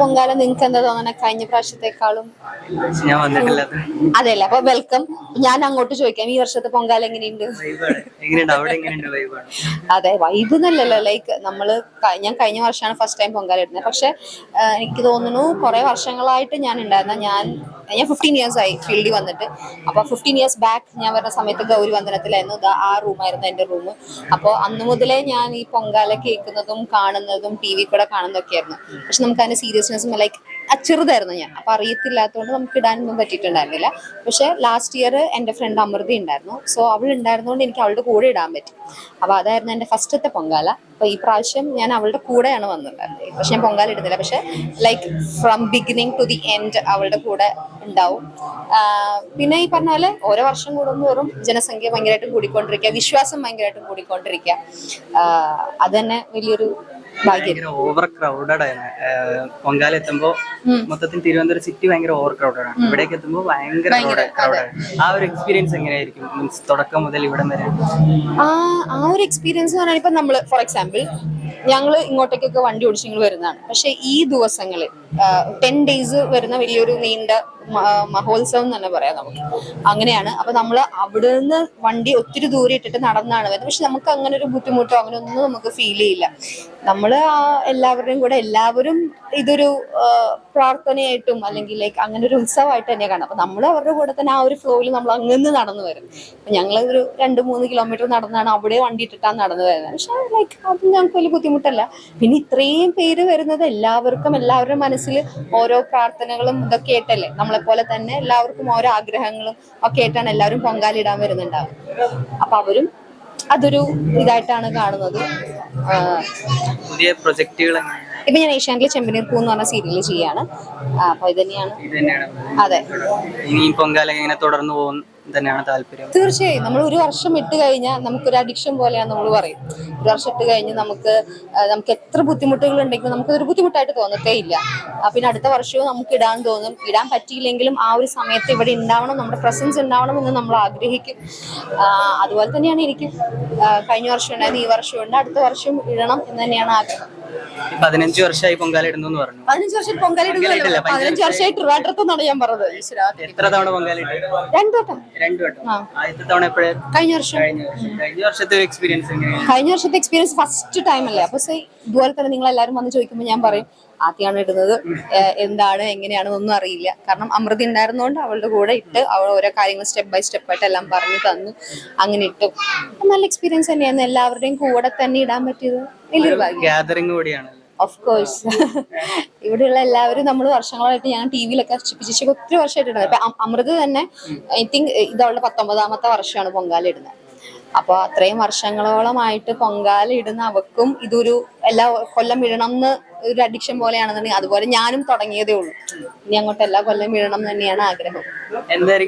പൊങ്കാല നിങ്ങൾക്ക് എന്താ തോന്നണ? കഴിഞ്ഞ പ്രാവശ്യത്തെക്കാളും? ഞാൻ വന്നിട്ടില്ല. അതെയല്ലേ അപ്പൊ വെൽക്കം ഞാൻ അങ്ങോട്ട് ചോദിക്കാം ഈ വർഷത്തെ പൊങ്കാല എങ്ങനെയുണ്ട്? അതെ വൈബ് എന്നല്ലല്ലോ ലൈക്ക് നമ്മൾ ഞാൻ കഴിഞ്ഞ വർഷമാണ് ഫസ്റ്റ് ടൈം പൊങ്കാല ഇടുന്നത്. പക്ഷെ എനിക്ക് തോന്നുന്നു കുറെ വർഷങ്ങളായിട്ട് ഞാൻ ഉണ്ടായിരുന്ന ഞാൻ ഞാൻ ഫിഫ്റ്റീൻ ഇയേഴ്സ് ആയി ഫീൽഡിൽ വന്നിട്ട്. അപ്പൊ ഫിഫ്റ്റീൻ ഇയേഴ്സ് ബാക്ക് ഞാൻ വരുന്ന സമയത്ത് ഗൗരി വന്ദനത്തിലായിരുന്നു. ആ റൂമായിരുന്നു എന്റെ റൂം അപ്പോൾ അന്ന് മുതലേ ഞാൻ ഈ പൊങ്കാല കേൾക്കുന്നതും കാണുന്നതും ടി വി കൂടെ കാണുന്നതൊക്കെ ആയിരുന്നു പക്ഷെ നമുക്ക് അതിന്റെ സീരിയസ്നെസ്സും ലൈക്ക് ചെറുതായിരുന്നു ഞാൻ. അപ്പൊ അറിയത്തില്ലാത്തതുകൊണ്ട് നമുക്ക് ഇടാനൊന്നും പറ്റിയിട്ടുണ്ടായിരുന്നില്ല. പക്ഷെ ലാസ്റ്റ് ഇയർ എന്റെ ഫ്രണ്ട് അമൃതി ഉണ്ടായിരുന്നു. സോ അവൾ ഉണ്ടായിരുന്നതുകൊണ്ട് എനിക്ക് അവളുടെ കൂടെ ഇടാൻ പറ്റി. അപ്പൊ അതായിരുന്നു എന്റെ ഫസ്റ്റത്തെ പൊങ്കാല. അപ്പൊ ഈ പ്രാവശ്യം ഞാൻ അവളുടെ കൂടെയാണ് വന്നിട്ടുണ്ടായിരുന്നത്. പക്ഷെ ഞാൻ പൊങ്കാല ഇടുന്നില്ല. പക്ഷെ like from beginning to the end അവളുടെ കൂടെ ഉണ്ടാവും. പിന്നെ ഈ പറഞ്ഞ പോലെ ഓരോ വർഷം കൂടുന്തോറും ജനസംഖ്യ ഭയങ്കരമായിട്ടും കൂടിക്കൊണ്ടിരിക്കുക വിശ്വാസം ഭയങ്കരമായിട്ടും കൂടിക്കൊണ്ടിരിക്കുക. അത് തന്നെ വലിയൊരു ഭാഗ്യം. ഓവർ ക്രൗഡഡ് ആണ്. പൊങ്കാല എത്തുമ്പോ മൊത്തത്തിൽ തിരുവനന്തപുരം സിറ്റി ഭയങ്കര ഓവർ ക്രൗഡഡ് ആണ് ഇവിടേക്ക് എത്തുമ്പോ ഭയങ്കര ക്രൗഡഡ് ആ ഒരു എക്സ്പീരിയൻസ് എങ്ങനെയായിരിക്കും? മീൻസ് തുടക്കം മുതൽ ഇവിടം വരെ. ആ ഒരു എക്സ്പീരിയൻസ് എന്ന് പറഞ്ഞാൽ ഇപ്പൊ നമ്മൾ ഫോർ എക്സാമ്പിൾ ഞങ്ങൾ ഇങ്ങോട്ടേക്കൊക്കെ വണ്ടി ഓടിച്ച് ഞങ്ങൾ വരുന്നതാണ്. പക്ഷെ ഈ ദിവസങ്ങളിൽ ടെൻ ഡേയ്സ് വരുന്ന വലിയൊരു നീണ്ട മഹോത്സവം എന്ന് തന്നെ പറയാം നമുക്ക്. അങ്ങനെയാണ്. അപ്പൊ നമ്മൾ അവിടെ നിന്ന് വണ്ടി ഒത്തിരി ദൂരെ ഇട്ടിട്ട് നടന്നാണ് വരുന്നത്. പക്ഷെ നമുക്ക് അങ്ങനെ ഒരു ബുദ്ധിമുട്ടോ അങ്ങനെ ഒന്നും നമുക്ക് ഫീൽ ചെയ്യില്ല. നമ്മൾ എല്ലാവരുടെയും കൂടെ എല്ലാവരും ഇതൊരു പ്രാർത്ഥനയായിട്ടും അല്ലെങ്കിൽ ലൈക്ക് അങ്ങനെ ഒരു ഉത്സവമായിട്ട് തന്നെയാണ് കാണാം അപ്പൊ നമ്മൾ അവരുടെ കൂടെ തന്നെ ആ ഒരു ഫ്ലോയിൽ നമ്മൾ അങ്ങനെ നടന്നു വരും അപ്പൊ ഞങ്ങൾ ഒരു രണ്ട് മൂന്ന് കിലോമീറ്റർ നടന്നാണ് അവിടെ വണ്ടി ഇട്ടിട്ടാണ് നടന്നു വരുന്നത്. പക്ഷെ ലൈക്ക് അത് ഞങ്ങൾക്ക് വലിയ ബുദ്ധിമുട്ടല്ല. പിന്നെ ഇത്രയും പേര് വരുന്നത് എല്ലാവർക്കും എല്ലാവരുടെ മനസ്സിൽ ഓരോ പ്രാർത്ഥനകളും ഇതൊക്കെ ആയിട്ടല്ലേ? നമ്മളെ പോലെ തന്നെ എല്ലാവർക്കും ഓരോ ആഗ്രഹങ്ങളും ഒക്കെ ആയിട്ടാണ് എല്ലാവരും പൊങ്കാലിടാൻ വരുന്നുണ്ടാവും അപ്പൊ അവരും അതൊരു ഇതായിട്ടാണ് കാണുന്നത്. പുതിയ പ്രൊജക്ടുകൾ ഇപ്പൊ ഞാൻ ഏഷ്യാനെറ്റിലെ ചെമ്പനീർ പൂ എന്ന് പറഞ്ഞ സീരിയൽ ചെയ്യാണ്. അപ്പൊ ഇത് തന്നെയാണ്. അതെ. ഇനി പൊങ്കാല എങ്ങനെ തുടർന്ന് പോകും. തന്നെയാണ് താല്പര്യം. തീർച്ചയായും. നമ്മൾ ഒരു വർഷം ഇട്ട് കഴിഞ്ഞാൽ നമുക്കൊരു അഡിക്ഷൻ പോലെയാണ് നമ്മൾ പറയും. ഒരു വർഷം ഇട്ട് കഴിഞ്ഞ് നമുക്ക് നമുക്ക് എത്ര ബുദ്ധിമുട്ടുകൾ ഉണ്ടെങ്കിലും നമുക്ക് ഒരു ബുദ്ധിമുട്ടായിട്ട് തോന്നത്തേ ഇല്ല. പിന്നെ അടുത്ത വർഷവും നമുക്ക് ഇടാൻ തോന്നും. ഇടാൻ പറ്റിയില്ലെങ്കിലും ആ ഒരു സമയത്ത് ഇവിടെ ഉണ്ടാവണം നമ്മുടെ പ്രസൻസ് ഉണ്ടാവണം എന്ന് നമ്മൾ ആഗ്രഹിക്കും. അതുപോലെ തന്നെയാണ് എനിക്കും. കഴിഞ്ഞ വർഷം ഉണ്ടായത് ഈ വർഷം ഉണ്ട് അടുത്ത വർഷം ഇടണം എന്ന് തന്നെയാണ് ആഗ്രഹം. പതിനഞ്ച് വർഷമായി പൊങ്കാലിടുന്നു എന്ന് പറഞ്ഞു. പതിനഞ്ച് വർഷം പൊങ്കാലിടുന്നല്ലോ പതിനഞ്ച് വർഷമായി. ട്രിവാൻഡ്രത്തെന്നാണ് ഞാൻ പറഞ്ഞത് എത്ര തവണ പൊങ്കാലിട്ടു രണ്ടു വട്ടം. രണ്ടു വട്ടം. ആദ്യത്തെ തവണ എപ്പോഴേ? കഴിഞ്ഞ വർഷം. കഴിഞ്ഞ വർഷത്തെ എക്സ്പീരിയൻസ് കഴിഞ്ഞ വർഷത്തെ എക്സ്പീരിയൻസ് ഫസ്റ്റ് ടൈം അല്ലേ? അപ്പൊ ഇതുപോലെ തന്നെ നിങ്ങൾ എല്ലാവരും വന്ന് ചോദിക്കുമ്പോൾ ഞാൻ പറയും ആദ്യമാണ് ഇടുന്നത്. എന്താണ് എങ്ങനെയാണ് ഒന്നും അറിയില്ല. കാരണം അമൃതി ഉണ്ടായിരുന്നോണ്ട് അവളുടെ കൂടെ ഇട്ട് അവൾ ഓരോ കാര്യങ്ങൾ സ്റ്റെപ്പ് ബൈ സ്റ്റെപ്പ് ആയിട്ട് എല്ലാം പറഞ്ഞു തന്നു. അങ്ങനെ ഇട്ടു. നല്ല എക്സ്പീരിയൻസ് തന്നെയായിരുന്നു എല്ലാവരുടെയും കൂടെ തന്നെ ഇടാൻ പറ്റിയത്. വലിയൊരു ഭാഗ്യം. കൂടിയാണ്. ഓഫ് കോഴ്സ് ഇവിടെയുള്ള എല്ലാവരും നമ്മൾ വർഷങ്ങളായിട്ട് ഞാൻ ടി വിയിലൊക്കെ ചിപ്പിച്ചിച്ച് ഒത്തിരി വർഷമായിട്ട് ഇടുന്നത്. അമൃത് തന്നെ ഐ തിങ്ക് ഇത് അവളുടെ പത്തൊമ്പതാമത്തെ വർഷമാണ് പൊങ്കാല ഇടുന്നത്. അപ്പൊ അത്രയും വർഷങ്ങളോളമായിട്ട് പൊങ്കാല ഇടുന്ന അവക്കും ഇതൊരു എല്ലാ കൊല്ലം ഇടണം എന്ന് ഒരു അഡിക്ഷൻ പോലെയാണെന്നുണ്ടെങ്കിൽ അതുപോലെ ഞാനും തുടങ്ങിയതേ ഉള്ളൂ. ഇനി അങ്ങോട്ട് എല്ലാ കൊല്ലം എന്ന് തന്നെയാണ് ആഗ്രഹം. എന്തായിരിക്കും